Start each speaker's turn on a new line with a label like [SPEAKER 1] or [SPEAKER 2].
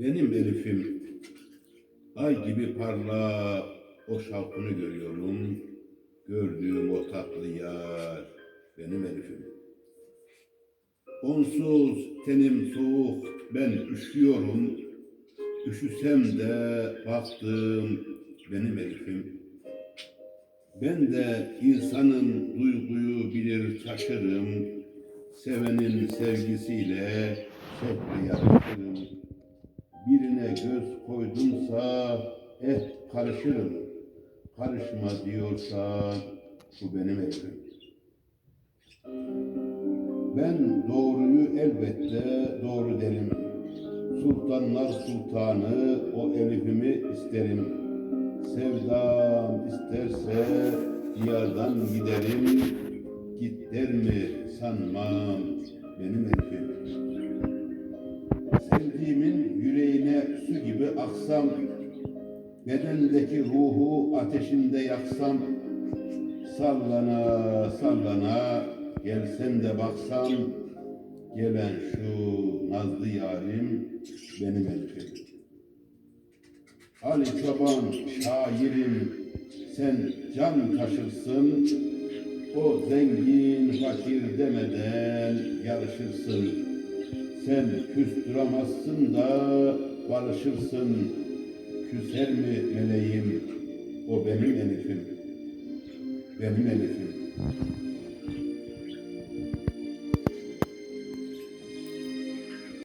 [SPEAKER 1] Benim Elif'im ay gibi parla o şalkını görüyorum. Gördüğüm o tatlı yar benim Elif'im. Onsuz tenim soğuk ben üşüyorum. Üşüsem de baktım benim Elif'im. Ben de insanın duyguyu bilir taşırım. Sevenin sevgisiyle şevkle yarışırım. Birine göz koydumsa eh karışırım. Karışma diyorsa bu benim Elif'im. Ben doğruyu elbette doğru derim. Sultanlar sultanı o Elif'imi isterim. Sevdam isterse diyardan giderim. Git der mi sanmam benim Elif'im. Sevdiğimin yüreğine su gibi aksam, bedendeki ruhu ateşinde yaksam, sallana sallana gelsen de baksam, gelen şu nazlı yarim benim Elif'im. Ali Çoban şairim sen can taşırsın, o zengin fakir demeden yarışırsın. Sen küstüramazsın da barışırsın. Küser mi meleğim? O benim Elif'im. Benim Elif'im.